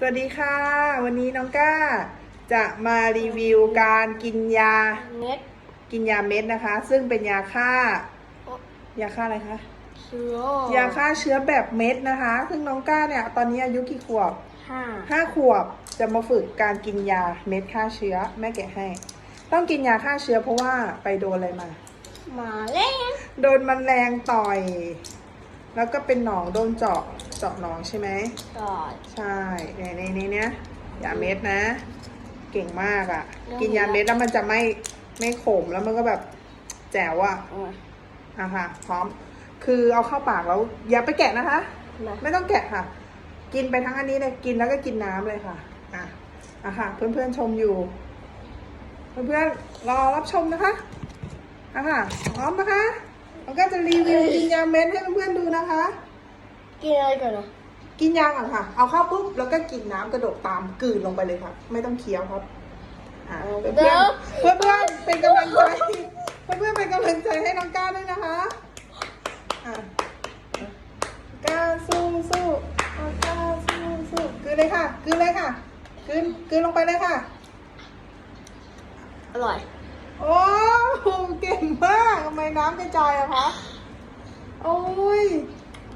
สวัสดีค่ะ วันนี้น้องก้า จะมารีวิวการกินยาเม็ดกินยาเม็ดนะคะ ซึ่งเป็นยาฆ่ายาฆ่าอะไรคะเชื้อยาฆ่าเชื้อแบบเม็ดนะคะ ซึ่งน้องก้าเนี่ยตอนนี้อายุกี่ขวบห้าห้าขวบจะมาฝึกการกินยาเม็ดฆ่าเชื้อแม่แกะให้ ต้องกินยาฆ่าเชื้อเพราะว่าไปโดนอะไรมาหมาเล่นโดนแมลงต่อย แล้วก็เป็นหนองโดนเจาะเจาะหนองใช่ไหมก่อนใช่ในในในเนี้ยยาเม็ดนะ เก่งมากอะ่ะแล้วกินยาเม็ดแล้วมันจะไม่ไม่ขมแล้วมันก็แบบแจ๋วอะ่ะเอามาอะค่ะ พร้อม คือเอาเข้าปากแล้วอย่าไปแกะนะคะ มาไม่ต้องแกะค่ะ กินไปทั้งอันนี้เลยกินแล้วก็กินน้ำเลยค่ะ อะอะค่ะ เพื่อนๆชมอยู่ เพื่อนๆรอรับชมนะคะอะค่ะ พร้อมนะคะ เราก็จะรีวิวกินยาเม็ดให้เพื่อนๆดูนะคะ กินอะไรก่อนนะกินยาก่อนค่ะ เอาเข้าปุ๊บแล้วก็กินน้ำกระดกตามกลืนลงไปเลยค่ะ ไม่ต้องเคี้ยวครับอ่าเพื่อนเพื่อนเพื่อนเพื่อนๆเป็นกำลังใจเพื่อนเพื่อนๆเป็นกำลังใจให้น้องก้าด้วยนะคะอะก้าสู้สู้น้องก้าสู้สู้กลืนเลยค่ะกลืนเลยค่ะกลืนกลืนลงไปเลยค่ะ อร่อย โอ้โหเก่งมากทำไม น้ำกระจายอะคะ โอ้ย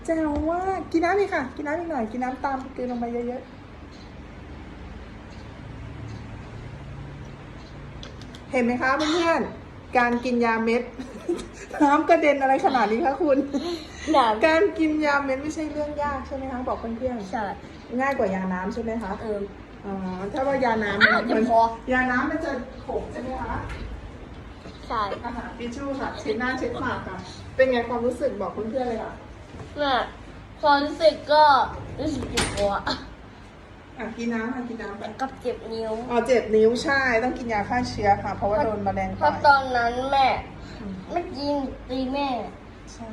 แจ๋วมากกินน้ำอีกค่ะ กินน้ำอีกหน่อย กินน้ำตามกลืนลงไปเยอะๆ เห็นไหมคะเพื่อนๆ การกินยาเม็ด น้ำกระเด็นอะไรขนาดนี้คะคุณหนามการกินยาเม็ดไม่ใช่เรื่องยากใช่ไหมคะ บอกเพื่อนใช่ๆ ง่ายกว่ายาน้ำใช่ไหมคะ เอออ๋อ ถ้าว่ายาน้ำอ้าวเจ็บคอยาน้ำมันจะขมใช่ไหมคะ ใช่อาหารทิชชู่ค่ะเช็ดหน้าเช็ดปากค่ะ เป็นไงความรู้สึกบอกเพื่อนๆเลยค่ะแม่ความรู้สึกก็รู้สึกเจ็บคออะกินน้ำค่ะกินน้ำไปกับเจ็บนิ้วอ๋อเจ็บนิ้วใช่ต้องกินยาฆ่าเชื้อค่ะ เพราะว่าโดนแมลงเพต่อราะตยอนนั้นแม่ไม่กินตีแม่ ใช่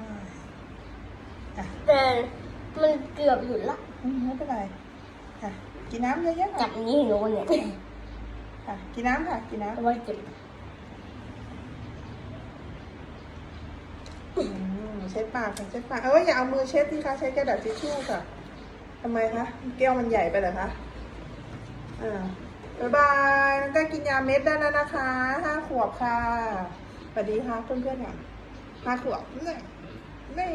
อะแต่มันเกือบหยุดละอืมไม่เป็นไรค่ะกินน้ำเยอะๆจัค่ะบนี้หนูเนี่ยค่ะกินน้ำค่ะกินน้เพราะว่าเจ็บำอืม เช็ดปากค่ะเช็ดปากเอออย่าเอามือเช็ดสิคะใช้กระดาษทิชชู่ค่ะทำไมคะแก้วมันใหญ่ไปเหรอคะอ่าบายบายน้องก็กินยาเม็ดได้แล้วนะคะห้าขวบค่ะสวัสดีค่ะเพื่อนๆค่ะห้าขวบนี่นี่